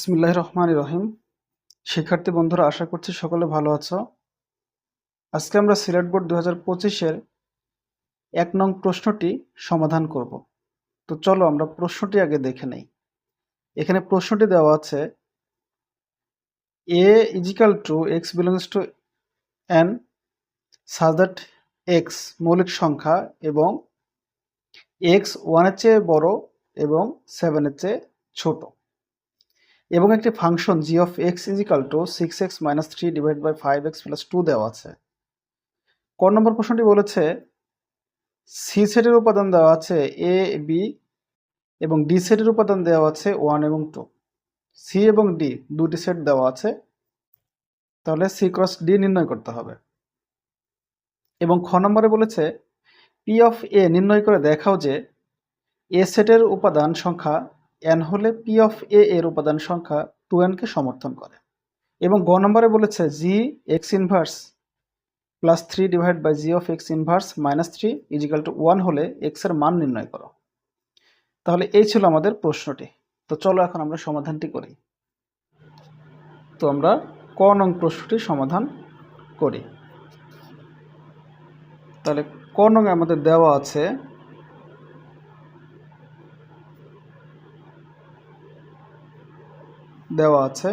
বিসমুল্লাহ রহমান রহিম। শিক্ষার্থী বন্ধুরা, আশা করছি সকলে ভালো আছো। আজকে আমরা সিলেট বোর্ড দু হাজার পঁচিশের এক নং প্রশ্নটি সমাধান করব। তো চলো আমরা প্রশ্নটি আগে দেখে নেই। এখানে প্রশ্নটি দেওয়া আছে A is equal to x belongs to N such that x মৌলিক সংখ্যা এবং এক্স ওয়ানের চেয়ে বড় এবং সেভেনের চেয়ে ছোট। এবং একটি function g of x is equal to six x minus three divide by five x plus two দেওয়া আছে। ক নম্বর প্রশ্নটি বলেছে সি সেটের উপাদান দেওয়া আছে এ বি এবং ডি সেটের উপাদান দেওয়া আছে ওয়ান এবং টু সি এবং ডি দুটি সেট দেওয়া আছে, তাহলে সি ক্রস ডি নির্ণয় করতে হবে। এবং খ নম্বরে বলেছে পি অফ এ নির্ণয় করে দেখাও যে এ সেটের উপাদান সংখ্যা এন হলে পি অফ এ এর উপাদান সংখ্যা টু এনকে সমর্থন করে। এবং গ নম্বরে বলেছে g x inverse plus three divide by g of x inverse minus three equal to one হলে এক্সের মান নির্ণয় করো। তাহলে এই ছিল আমাদের প্রশ্নটি। তো চলো এখন আমরা সমাধানটি করি। তো আমরা ক নং প্রশ্নটি সমাধান করি। তাহলে ক নং আমাদের দেওয়া আছে দেওয়া আছে।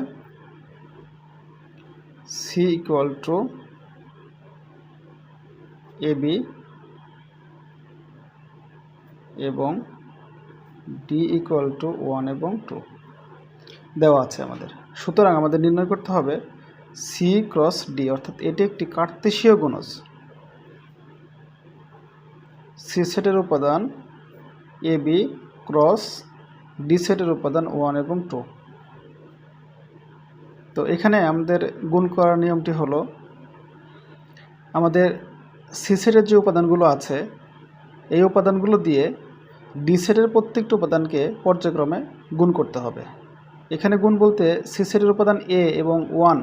C equal to A B এবং ডি ইকুয়াল টু ওয়ান এবং টু দেওয়া আছে আমাদের। সুতরাং আমাদের নির্ণয় করতে হবে সি ক্রস ডি অর্থাৎ এটি একটি কার্তেশীয় গুণজ। সি সেটের উপাদান এ বি ক্রস ডি সেটের উপাদান ওয়ান এবং টু তো এখানে আমাদের গুণ করার নিয়মটি হলো, আমাদের সি সেটের যে উপাদানগুলো আছে, এই উপাদানগুলো দিয়ে ডি সেটের প্রত্যেকটি উপাদানকে পর্যায়ক্রমে গুণ করতে হবে। এখানে গুণ বলতে সি সেটের উপাদান এ এবং ওয়ান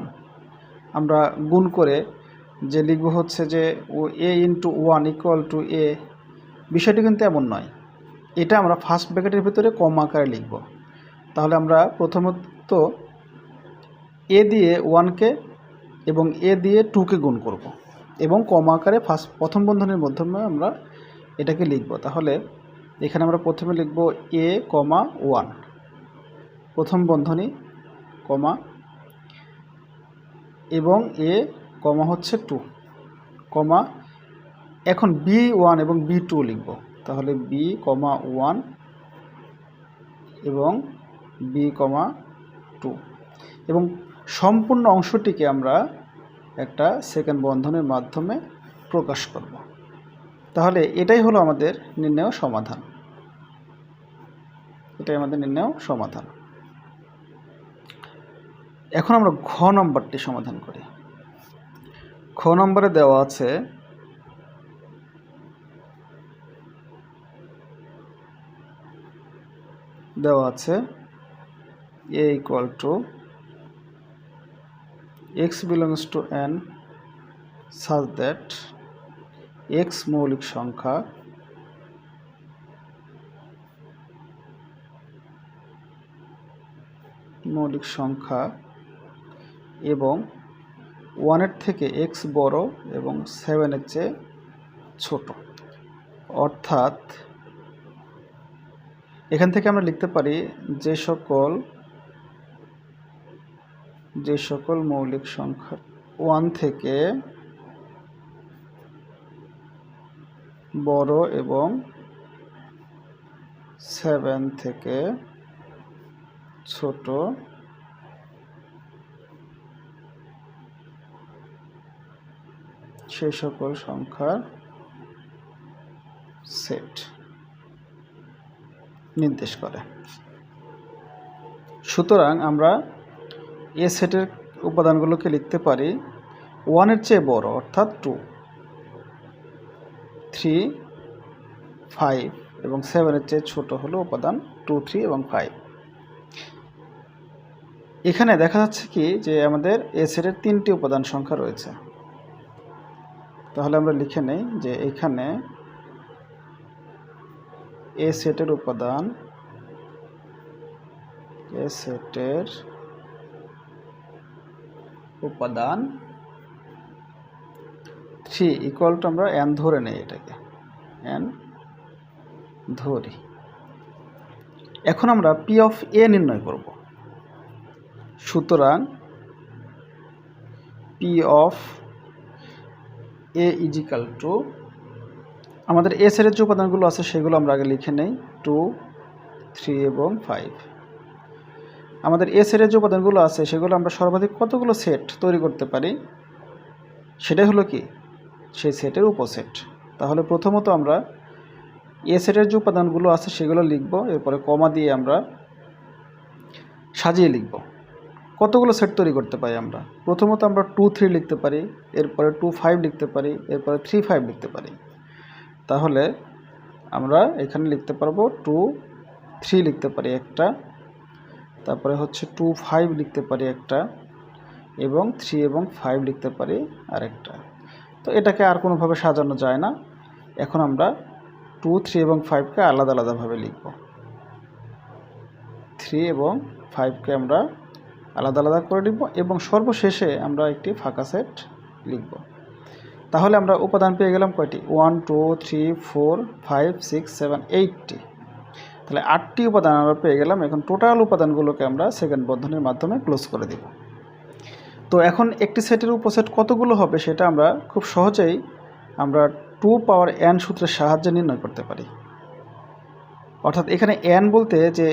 আমরা গুণ করে যে লিখব হচ্ছে যে ও A into one equal to A বিষয়টি কিন্তু এমন নয়। এটা আমরা ফার্স্ট ব্র্যাকেটের ভিতরে কম আকারে লিখব। তাহলে আমরা প্রথমত এ দিয়ে ওয়ানকে এবং এ দিয়ে টুকে গুণ করব। এবং কম আকারে ফার্স্ট প্রথম বন্ধনীর মাধ্যমে আমরা এটাকে লিখব। তাহলে এখানে আমরা প্রথমে লিখব এ কমা ওয়ান প্রথম বন্ধনী, কমা, এবং এ কমা হচ্ছে টু কমা, এখন বি ওয়ান এবং বি টু লিখব। তাহলে বি কমা ওয়ান এবং বি কমা টু এবং সম্পূর্ণ অংশটিকে আমরা একটা সেকেন্ড বন্ধনের মাধ্যমে প্রকাশ করব। তাহলে এটাই হলো আমাদের নির্ণয় সমাধান। এটাই আমাদের নির্ণয় সমাধান। এখন আমরা ঘ নম্বরটি সমাধান করি। খ নম্বরে দেওয়া আছে দেওয়া আছে A equal to x belongs to n such that x মৌলিক সংখ্যা মৌলিক সংখ্যা এবং ওয়ানের থেকে এক্স বড় এবং সেভেনের চেয়ে ছোট। অর্থাৎ এখান থেকে আমরা লিখতে পারি যে সকল যে সকল মৌলিক সংখ্যা ওয়ান থেকে বড় এবং সেভেন থেকে ছোট সে সকল সংখ্যার সেট নির্দেশ করে। সুতরাং আমরা এ সেটের উপাদানগুলোকে লিখতে পারি ওয়ানের চেয়ে বড়, অর্থাৎ টু। থ্রি, ফাইভ এবং সেভেনের চেয়ে ছোট হলো উপাদান টু, থ্রি এবং ফাইভ। এখানে দেখা যাচ্ছে কি যে আমাদের এ সেটের তিনটি উপাদান সংখ্যা রয়েছে। তাহলে আমরা লিখে নেই যে এখানে এ সেটের উপাদান, এ সেটের উপাদান? থ্রি ইকুয়াল টু আমরা এন ধরে নেই এটাকে। এন ধরি। এখন আমরা পি অফ এ নির্ণয় করব। সুতরাং P of A equal to আমাদের এ সেটের যে উপাদানগুলো আছে সেগুলো আমরা আগে লিখে নেই টু থ্রি এবং ফাইভ আমাদের এ সেটের যে উপাদানগুলো আছে, সেগুলো আমরা সর্বাধিক কতগুলো সেট তৈরি করতে পারি? সেটাই হলো কি? সেই সেটের উপসেট। তাহলে প্রথমত আমরা এ সেটের যে উপাদানগুলো আছে, সেগুলো লিখব। এরপরে কমা দিয়ে আমরা সাজিয়ে লিখব। কতগুলো সেট তৈরি করতে পারি আমরা? প্রথমত আমরা টু থ্রি লিখতে পারি, এরপরে টু ফাইভ লিখতে পারি, এরপরে থ্রি ফাইভ লিখতে পারি। তাহলে আমরা এখানে লিখতে পারব টু থ্রি লিখতে পারি একটা তারপরে হচ্ছে টু ফাইভ লিখতে পারি একটা এবং থ্রি এবং ফাইভ লিখতে পারি আরেকটা। তো এটাকে আর কোনোভাবে সাজানো যায় না। এখন আমরা টু থ্রি এবং ফাইভকে আলাদা আলাদাভাবে লিখব। থ্রি এবং ফাইভকে আমরা আলাদা আলাদা করে লিখব এবং সর্বশেষে আমরা একটি ফাঁকা সেট লিখব। তাহলে আমরা উপাদান পেয়ে গেলাম কয়টি? One two three four five six seven eighty তাহলে আটটি উপাদান আমরা পেয়ে গেলাম। এখন টোটাল উপাদানগুলোকে আমরা সেকেন্ড বন্ধনের মাধ্যমে ক্লোজ করে দিব। তো এখন একটি সেটের উপসেট কতগুলো হবে সেটা আমরা খুব সহজেই আমরা টু পাওয়ার এন সূত্রের সাহায্যে নির্ণয় করতে পারি। অর্থাৎ এখানে এন বলতে যে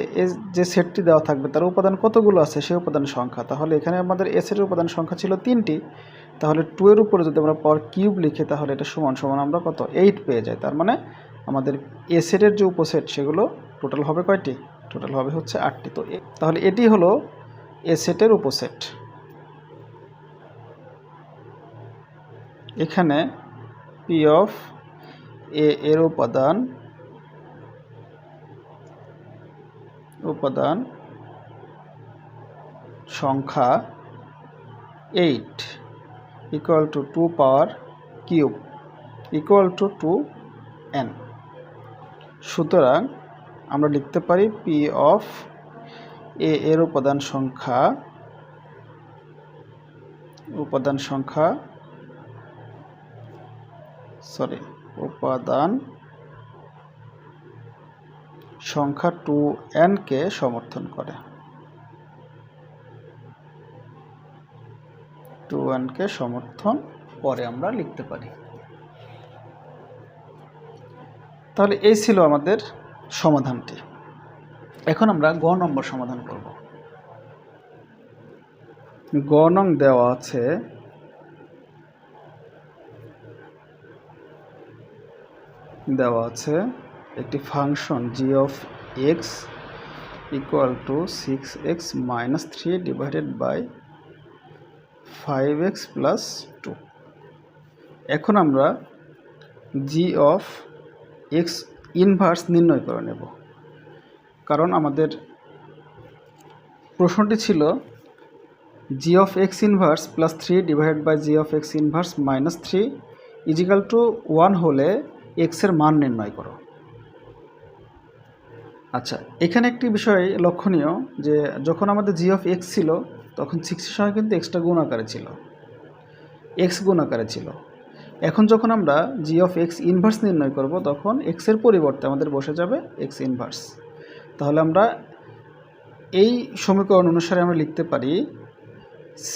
যে সেটটি দেওয়া থাকবে তার উপাদান কতগুলো আছে সেই উপাদানের সংখ্যা। তাহলে এখানে আমাদের এ সেটের উপাদান সংখ্যা ছিল তিনটি। তাহলে টু এর উপরে যদি আমরা পাওয়ার কিউব লিখি তাহলে এটা সমান সমান আমরা কত? এইট পেয়ে যাই। তার মানে আমাদের এ সেটের যে উপসেট সেগুলো টোটাল হবে কয়টি? টোটাল হবে হচ্ছে আটটি। তো তাহলে এটি হলো এ সেটের উপসেট। এখানে পি অফ এ এর উপাদান উপাদান সংখ্যা eight equal to two power cube equal to two n সুতরাং আমরা লিখতে পারি পি অফ এ এর উপাদান সংখ্যা উপাদান সংখ্যা সরি উপাদান সংখ্যা টু এনকে সমর্থন করে। টু এনকে সমর্থন পরে আমরা লিখতে পারি। তাহলে এই ছিল আমাদের সমাধানটি। এখন আমরা গ নম্বর সমাধান করব। গ নং দেওয়া আছে দেওয়া আছে একটি function g of x equal to six x minus three divided by five x plus two এখন আমরা জি অফ এক্স ইনভার্স নির্ণয় করে নেব। কারণ আমাদের প্রশ্নটি ছিল g of x inverse plus three divide by g of x inverse minus three equal to one হলে এক্সের মান নির্ণয় করো। আচ্ছা এখানে একটি বিষয় লক্ষণীয় যে যখন আমাদের জি অফ এক্স ছিল, তখন সিক্সের সঙ্গে কিন্তু এক্সটা গুণ আকারে ছিল। এক্স গুণ আকারে ছিল। এখন যখন আমরা জি অফ এক্স ইনভার্স নির্ণয় করব, তখন এক্সের পরিবর্তে আমাদের বসে যাবে এক্স ইনভার্স তাহলে আমরা এই সমীকরণ অনুসারে আমরা লিখতে পারি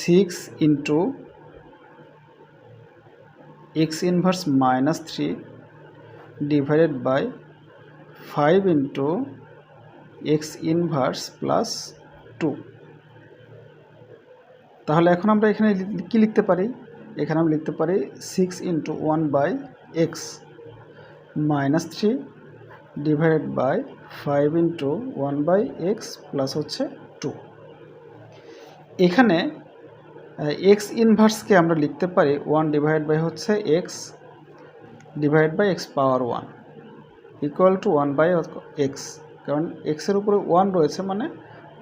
six into x inverse minus three divided by five into x inverse plus two তাহলে এখন আমরা এখানে কি লিখতে পারি? এখানে আমি লিখতে পারি six into one by x minus three divided by five into one by x plus হচ্ছে টু এখানে এক্স ইনভার্সকে আমরা লিখতে পারি ওয়ান ডিভাইড বাই হচ্ছে x divide by x power one equal to one by x কারণ এক্সের উপরে ওয়ান রয়েছে মানে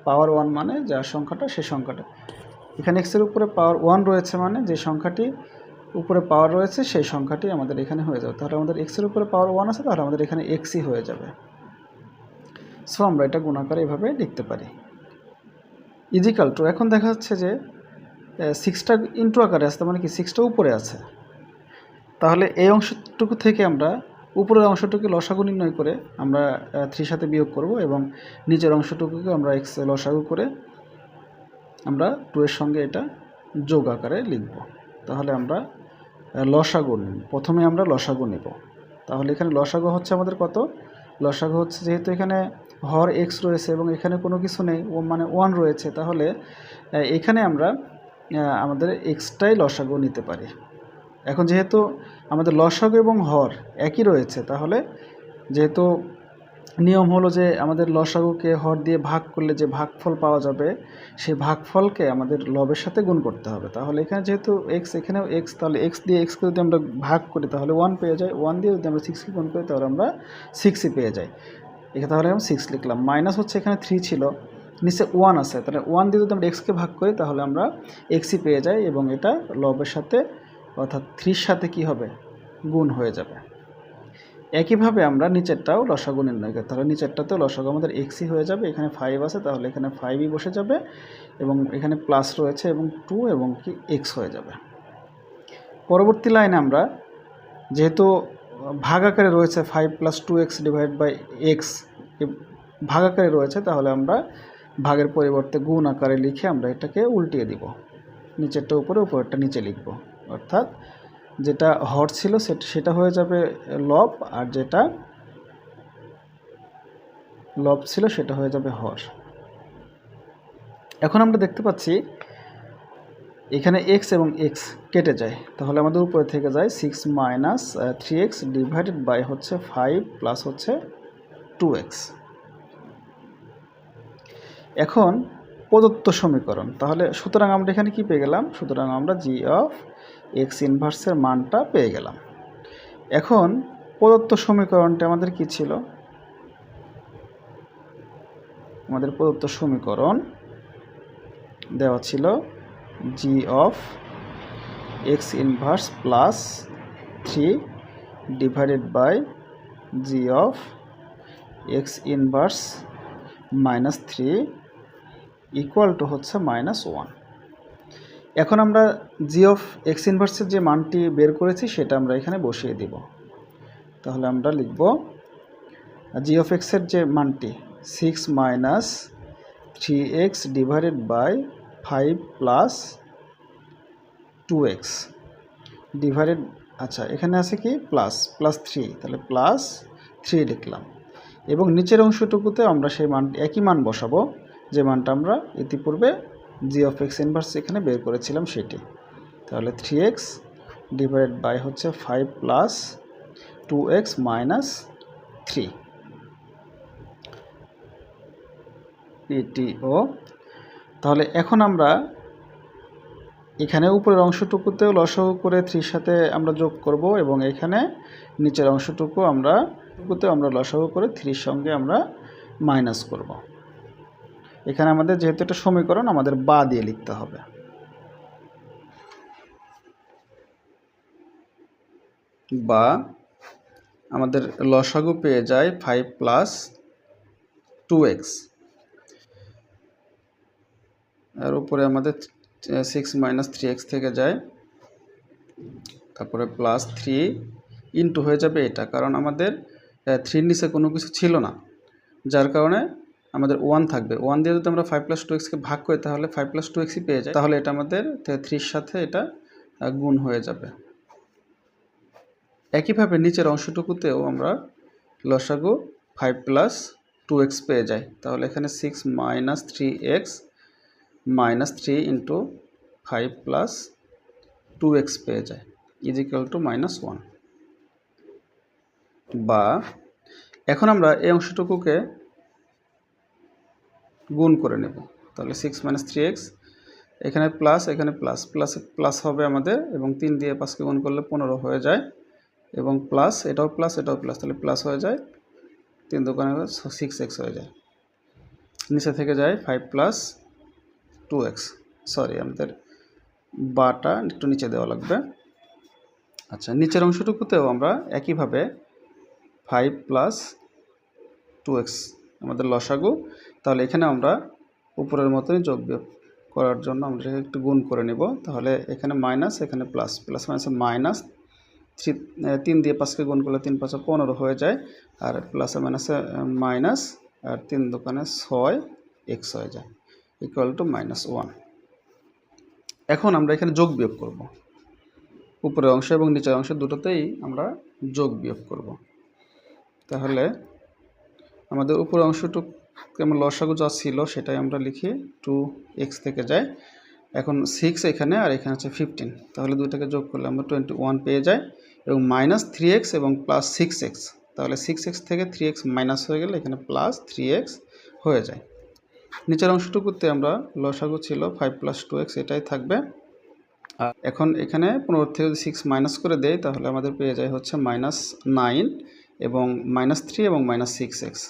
পাওয়ার ওয়ান মানে যার সংখ্যাটা সে সংখ্যাটা। এখানে এক্সের উপরে পাওয়ার ওয়ান রয়েছে মানে যে সংখ্যাটি উপরে পাওয়ার রয়েছে, সেই সংখ্যাটি আমাদের এখানে হয়ে যাবে। তাহলে আমাদের এক্সের উপরে পাওয়ার ওয়ান আছে, তাহলে আমাদের এখানে এক্সই হয়ে যাবে। সো আমরা এটা গুণাকারে এভাবে লিখতে পারি। ইজিক্যাল টু এখন দেখা যাচ্ছে যে সিক্সটা ইন্টু আকারে আছে মানে কি সিক্সটা উপরে আছে। তাহলে এই অংশটুকু থেকে আমরা উপরের অংশটুকু লসাগু নির্ণয় করে আমরা থ্রির সাথে বিয়োগ করব এবং নিচের অংশটুকুকে আমরা এক্স লসাগু করে আমরা টু এর সঙ্গে এটা যোগ আকারে লিখব। তাহলে আমরা লসাগু নিব। প্রথমে আমরা লসাগু নিব। তাহলে এখানে লসাগু হচ্ছে আমাদের কত? লসাগু হচ্ছে যেহেতু এখানে হর এক্স রয়েছে এবং এখানে কোনো কিছু নেই, ও মানে ওয়ান রয়েছে, তাহলে এখানে আমরা আমাদের এক্সটাই লসাগু নিতে পারি। এখন যেহেতু আমাদের লসাগু এবং হর একই রয়েছে, তাহলে যেহেতু নিয়ম হলো যে আমাদের লসাগুকে হর দিয়ে ভাগ করলে যে ভাগফল পাওয়া যাবে, সেই ভাগফলকে আমাদের লবের সাথে গুণ করতে হবে। তাহলে এখানে যেহেতু এক্স এখানেও এক্স তাহলে এক্স দিয়ে এক্সকে যদি আমরা ভাগ করি, তাহলে ওয়ান পেয়ে যাই। ওয়ান দিয়ে যদি আমরা সিক্সকে গুণ করি, তাহলে আমরা সিক্সই পেয়ে যাই। এখানে তাহলে আমি সিক্স লিখলাম। মাইনাস হচ্ছে এখানে থ্রি ছিল। নিচে ওয়ান আছে। তাহলে ওয়ান দিয়ে যদি আমরা এক্সকে ভাগ করি, তাহলে আমরা এক্সই পেয়ে যাই এবং এটা লবের সাথে, অর্থাৎ থ্রির সাথে কি হবে? গুণ হয়ে যাবে। একইভাবে আমরা নিচেরটাও লসাগু নির্ণয় করি তাহলে নিচেরটাতেও লসাগু আমাদের এক্সই হয়ে যাবে, এখানে ফাইভ আছে, তাহলে এখানে ফাইভই বসে যাবে, এবং এখানে প্লাস রয়েছে এবং টু এবং কি এক্স হয়ে যাবে। পরবর্তী লাইনে আমরা যেহেতু ভাগ আকারে রয়েছে five plus two x divide by x ভাগ আকারে রয়েছে, তাহলে আমরা ভাগের পরিবর্তে গুণ আকারে লিখে আমরা এটাকে উল্টিয়ে দিব। নিচেরটা উপরে, উপরেরটা নিচে লিখব। অর্থাৎ যেটা হর ছিল সেটা হয়ে যাবে লব, আর যেটা লব ছিল সেটা হয়ে যাবে হর। এখন আমরা দেখতে পাচ্ছি এখানে এক্স এবং এক্স কেটে যায়। তাহলে আমাদের উপরে থেকে যায় six minus three x divided by হচ্ছে ফাইভ প্লাস হচ্ছে টু এক্স এখন প্রদত্ত সমীকরণ। তাহলে সুতরাং আমরা এখানে কি পেয়ে গেলাম? সুতরাং আমরা জি অফ এক্স ইনভার্সের মানটা পেয়ে গেলাম। এখন প্রদত্ত সমীকরণটা আমাদের কি ছিল? আমাদের প্রদত্ত সমীকরণ দেওয়া ছিল g of x inverse plus three divided by g of x inverse minus three equal to হচ্ছে মাইনাস ওয়ান এখন আমরা জি অফ এক্স ইনভার্সের যে মানটি বের করেছি সেটা আমরা এখানে বসিয়ে দিব। তাহলে আমরা লিখব জি অফ এক্সের যে মানটি six minus three x divided by five plus two x divided আচ্ছা এখানে আছে কি? প্লাস প্লাস থ্রি তাহলে প্লাস থ্রি লিখলাম। এবং নিচের অংশটুকুতে আমরা সেই মান, একই মান বসাবো, যে মানটা আমরা ইতিপূর্বে জি অফ এক্স ইনভার্স এখানে বের করেছিলাম সেটি। তাহলে থ্রি এক্স ডিভাইড বাই হচ্ছে five plus two x minus three পিটিও তাহলে এখন আমরা এখানে উপরের অংশটুকুতেও লসগু করে থ্রির সাথে আমরা যোগ করব এবং এখানে নিচের অংশটুকু আমরা টুকুতেও আমরা লসগু করে থ্রির সঙ্গে আমরা মাইনাস করব। এখানে আমাদের যেহেতু এটা সমীকরণ, আমাদের বা দিয়ে লিখতে হবে। বা আমাদের লসাগু পেয়ে যায় ফাইভ প্লাস টু এক্সের উপরে আমাদের সিক্স মাইনাস থ্রি এক্স থেকে যায়। তারপরে প্লাস থ্রি ইন্টু হয়ে যাবে এটা, কারণ আমাদের থ্রির নিচে কোনো কিছু ছিল না। যার কারণে আমাদের ওয়ান থাকবে। ওয়ান দিয়ে যদি আমরা ফাইভ প্লাস টু এক্সকে ভাগ করি, তাহলে ফাইভ প্লাস টু এক্সই পেয়ে যায় তাহলে এটা আমাদের থ্রির সাথে এটা গুণ হয়ে যাবে। একইভাবে নিচের অংশটুকুতেও আমরা লসাগু ফাইভ প্লাস টু এক্স পেয়ে যাই। তাহলে এখানে six minus three x minus three into five plus two x পেয়ে যায় ইজিক্যাল টু মাইনাস ওয়ান বা, এখন আমরা এই অংশটুকুকে গুণ করে নেব। তাহলে সিক্স মাইনাস থ্রি এক্স এখানে প্লাস এখানে প্লাস প্লাস প্লাস হবে আমাদের এবং তিন দিয়ে পাঁচকে গুণ করলে পনেরো হয়ে যায় এবং প্লাস এটাও প্লাস এটাও প্লাস তাহলে প্লাস হয়ে যায়, তিন দোকানে সিক্স এক্স হয়ে যায়। নিচে থেকে যায় five plus two x sorry আমাদের বাটা একটু নিচে দেওয়া লাগবে। আচ্ছা নিচের অংশটুকুতেও আমরা একইভাবে ফাইভ প্লাস টু এক্স আমাদের লসাগু তাহলে এখানে আমরা উপরের মতনই যোগ বিয়োগ করার জন্য আমরা এটাকে একটু গুণ করে নেব। তাহলে এখানে মাইনাস এখানে প্লাস প্লাস মাইনাসে মাইনাস থ্রি তিন দিয়ে পাঁচকে গুণ করলে তিন পাঁচে পনেরো হয়ে যায়। আর প্লাসে মাইনাসে মাইনাস আর তিন দোকানে ছয় এক্স হয়ে যায়। ইকুয়াল টু মাইনাস ওয়ান এখন আমরা এখানে যোগ বিয়োগ করব। উপরের অংশ এবং নিচের অংশ দুটোতেই আমরা যোগ বিয়োগ করব। তাহলে আমাদের উপরের অংশটুকু কেমন লসাগু যা ছিল সেটাই আমরা লিখি টু এক্স থেকে যায়। এখন সিক্স এখানে আর এখানে হচ্ছে ফিফটিন তাহলে দুইটাকে যোগ করলে আমরা টোয়েন্টি ওয়ান পেয়ে যাই এবং মাইনাস থ্রি এক্স এবং প্লাস সিক্স এক্স তাহলে সিক্স এক্স থেকে থ্রি এক্স মাইনাস হয়ে গেলে এখানে প্লাস থ্রি এক্স হয়ে যায়। নিচের অংশটুকুতে আমরা লসাগু ছিল ফাইভ প্লাস টু এক্স এটাই থাকবে। আর এখন এখানে পনেরো থেকে যদি সিক্স মাইনাস করে দেয় তাহলে আমাদের পেয়ে যায় হচ্ছে মাইনাস নাইন এবং মাইনাস থ্রি এবং মাইনাস সিক্স এক্স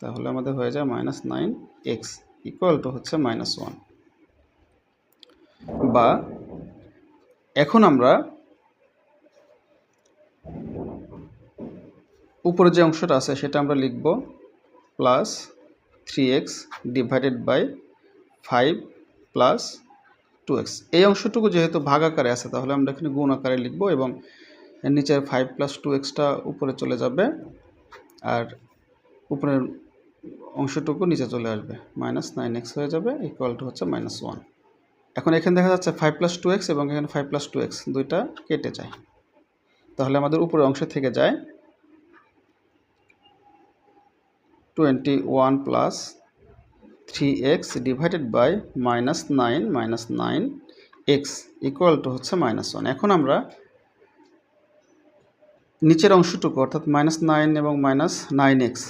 তাহলে আমাদের হয়ে যায় minus nine x equal to হচ্ছে মাইনাস ওয়ান বা এখন আমরা উপরে যে অংশটা আছে সেটা আমরা লিখব plus three x divided by five plus two x এই অংশটুকু যেহেতু ভাগ আকারে আছে, তাহলে আমরা এখানে গুণ আকারে লিখব এবং নিচের ফাইভ প্লাস টু এক্সটা উপরে চলে যাবে। আর উপরের অংশটুকু নিচে চলে আসবে। মাইনাস নাইন এক্স হয়ে যাবে ইকুয়াল টু হচ্ছে মাইনাস ওয়ান এখন এখানে দেখা যাচ্ছে ফাইভ প্লাস টু এক্স এবং এখানে ফাইভ প্লাস টু এক্স দুইটা কেটে যায়। তাহলে আমাদের উপরের অংশ থেকে যায় twenty one plus three x divided by minus nine minus nine x equal to হচ্ছে মাইনাস ওয়ান এখন আমরা নিচের অংশটুকু অর্থাৎ মাইনাস নাইন এবং মাইনাস নাইন এক্স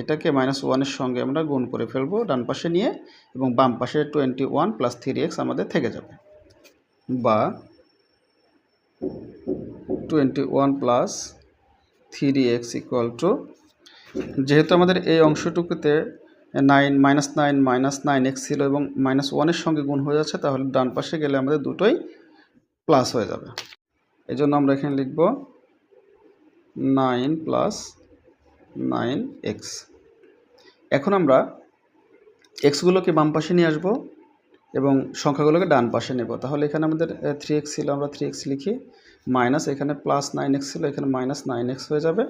এটাকে মাইনাস ওয়ানের সঙ্গে আমরা গুণ করে ফেলব, ডান পাশে নিয়ে এবং বাম পাশে twenty one plus three x আমাদের থেকে যাবে। বা twenty one plus three x equal to যেহেতু আমাদের এই অংশটুকুতে nine minus nine minus nine x ছিল এবং মাইনাস ওয়ানের সঙ্গে গুণ হয়ে যাচ্ছে, তাহলে ডান পাশে গেলে আমাদের দুটোই প্লাস হয়ে যাবে। এই জন্য আমরা এখানে লিখব নাইন প্লাস নাইন এক্স। এখন আমরা এক্সগুলোকে বাম পাশে নিয়ে আসব এবং সংখ্যাগুলোকে ডান পাশে নেব। তাহলে এখানে আমাদের থ্রি এক্স ছিল, আমরা থ্রি এক্স লিখি। মাইনাস এখানে প্লাস নাইন এক্স ছিল, এখানে মাইনাস নাইন এক্স হয়ে যাবে।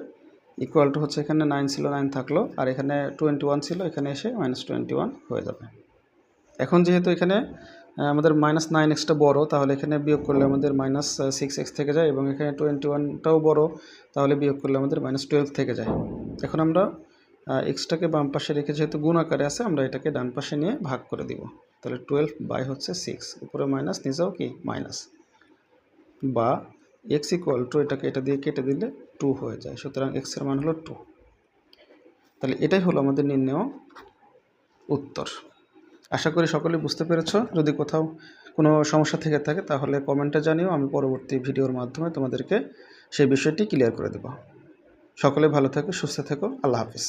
ইকুয়াল টু হচ্ছে এখানে নাইন ছিল নাইন থাকল। আর এখানে টোয়েন্টি ওয়ান ছিল, এখানে এসে মাইনাস টোয়েন্টি ওয়ান হয়ে যাবে। এখন যেহেতু এখানে আমাদের মাইনাস নাইন এক্সটা বড়ো, তাহলে এখানে বিয়োগ করলে আমাদের মাইনাস সিক্স এক্স থেকে যায় এবং এখানে টোয়েন্টি ওয়ানটাও বড়ো, তাহলে বিয়োগ করলে আমাদের মাইনাস টুয়েলভ থেকে যায়। এখন আমরা এক্সটাকে বাম পাশে রেখে যেহেতু গুণ আকারে আছে, আমরা এটাকে ডান পাশে নিয়ে ভাগ করে দিব। তাহলে টুয়েলভ বাই হচ্ছে সিক্স উপরে মাইনাস নিচেও কি? মাইনাস বা এক্স ইকুয়াল টু এটাকে, এটা দিয়ে কেটে দিলে টু হয়ে যায়, সুতরাং এক্সের মান হলো টু তাহলে এটাই হলো আমাদের নির্ণয় উত্তর। আশা করি সকলে বুঝতে পেরেছ। যদি কোথাও কোনো সমস্যা থেকে থাকে তাহলে কমেন্টে জানিও, আমি পরবর্তী ভিডিওর মাধ্যমে তোমাদেরকে সেই বিষয়টি ক্লিয়ার করে দেব। সকলে ভালো থাকো, সুস্থ থেকো, আল্লাহ হাফিজ।